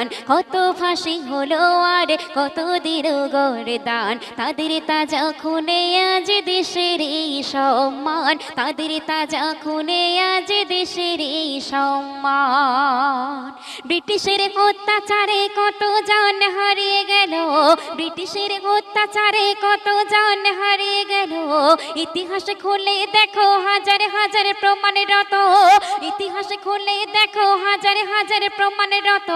প্রাণ কত ফাঁসি হলো আরে কত দিল গরদান। তাদের তাজা খুনে আজ দেশের সম্মান। তাদের তাজা খুনে আজ দেশের এই সম্মান। ব্রিটিশের অত্যাচারে কত জান হারিয়ে গেল ব্রিটিশের অত্যাচারে কত জান হারিয়ে গেল? ইতিহাস খুলে দেখো, হাজার হাজার প্রমাণের রত ইতিহাস খুলে দেখো, হাজার হাজার প্রমাণের রত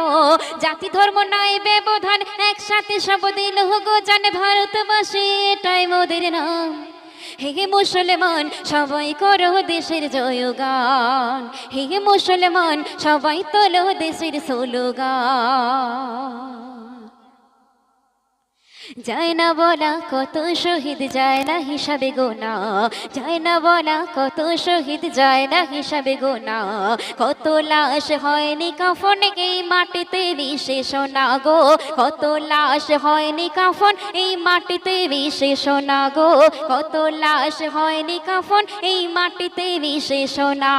জাতি ধর্ম নয়, ব্যবধান একসাথে সব দিল। জানে ভারতবাসী, এটাই মোদের নাম। হে মুসলমান, সবাই করো দেশের জয়গান। হে মুসলমান, সবাই তোলো দেশের স্লোগান। যায় না বলা কত শহীদ, যায় না হিসাবে গোনা। যায় না বলা কত শহীদ, যায় না হিসাবে গোনা। কত লাশ হয়নি কাফন এই মাটিতে বিশেষ না গো। কত লাশ হয়নি কাফন এই মাটিতে বিশেষ না গো। কত লাশ হয়নি কাফন এই মাটিতে বিশেষ না।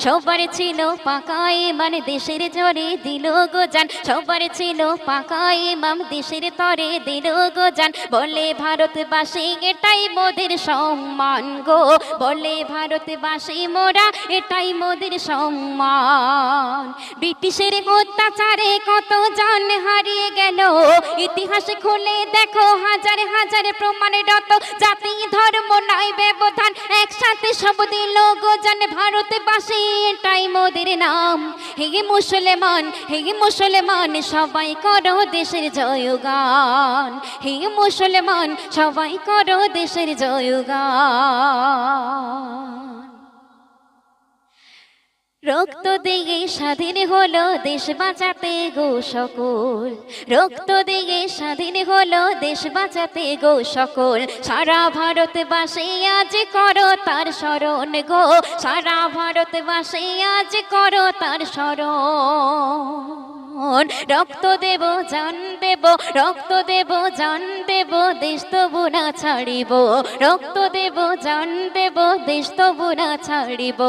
সবার ছিল পাকা ইমান, দেশের জোরে দিল গো জান। সবার ছিল পাকা ইমাম দেশের তরে দিল গো জান। বলে ভারতবাসী, এটাই মোদের সম্মান গো। বলে ভারতবাসী, মোরা এটাই মোদের সম্মান। ব্রিটিশের অত্যাচারে কত জান হারিয়ে গেল। ইতিহাস খুলে দেখো, হাজার হাজার প্রমাণের রত জাতি, ধর্ম নয় একসাথে সব দিল গো ভারতে বাসে এটাই মোদের নাম। হে মুসলমান হে মুসলমান, সবাই করো দেশের জয়গান। হে মুসলমান, সবাই করো দেশের জয়গান। রক্ত দিয়ে স্বাধীন হলো দেশ বাঁচাতে গো সকল। রক্ত দিয়ে স্বাধীন হলো দেশ বাঁচাতে গো সকল। সারা ভারতবাসী আজ করো তার স্মরণ গো। সারা ভারতবাসী আজ করো তার স্মরণ। রক্ত দেব, জান দেব, রক্ত দেব, জান দেব, দেশ তবু না ছাড়িব। রক্ত দেব, জান দেব, দেশ তবু না ছাড়িব।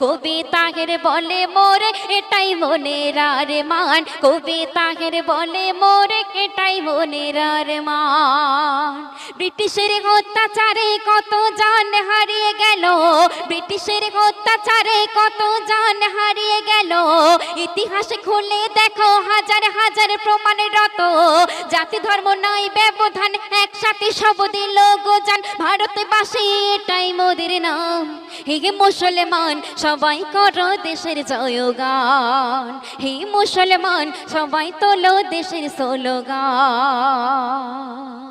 কবি তাহের বলে, মোরে এটাই মনের আর মান। কবি তাহের বলে, মোরে এটাই মনের আর মান। ব্রিটিশের অত্যাচারে কত জান হারিয়ে গেল। ব্রিটিশের অত্যাচারে কত জান হারিয়ে গেল। ইতিহাস খুলে দেখো হাজার হাজার প্রমাণের রত। জাতি ধর্ম নাই, ব্যবধান একসাথে সব দিল গোজান। ভারতবাসী এটাই মোদের নাম। হে মুসলমান, সবাই করো দেশের জয়গান। হে মুসলমান, সবাই তোলো দেশের স্লোগান।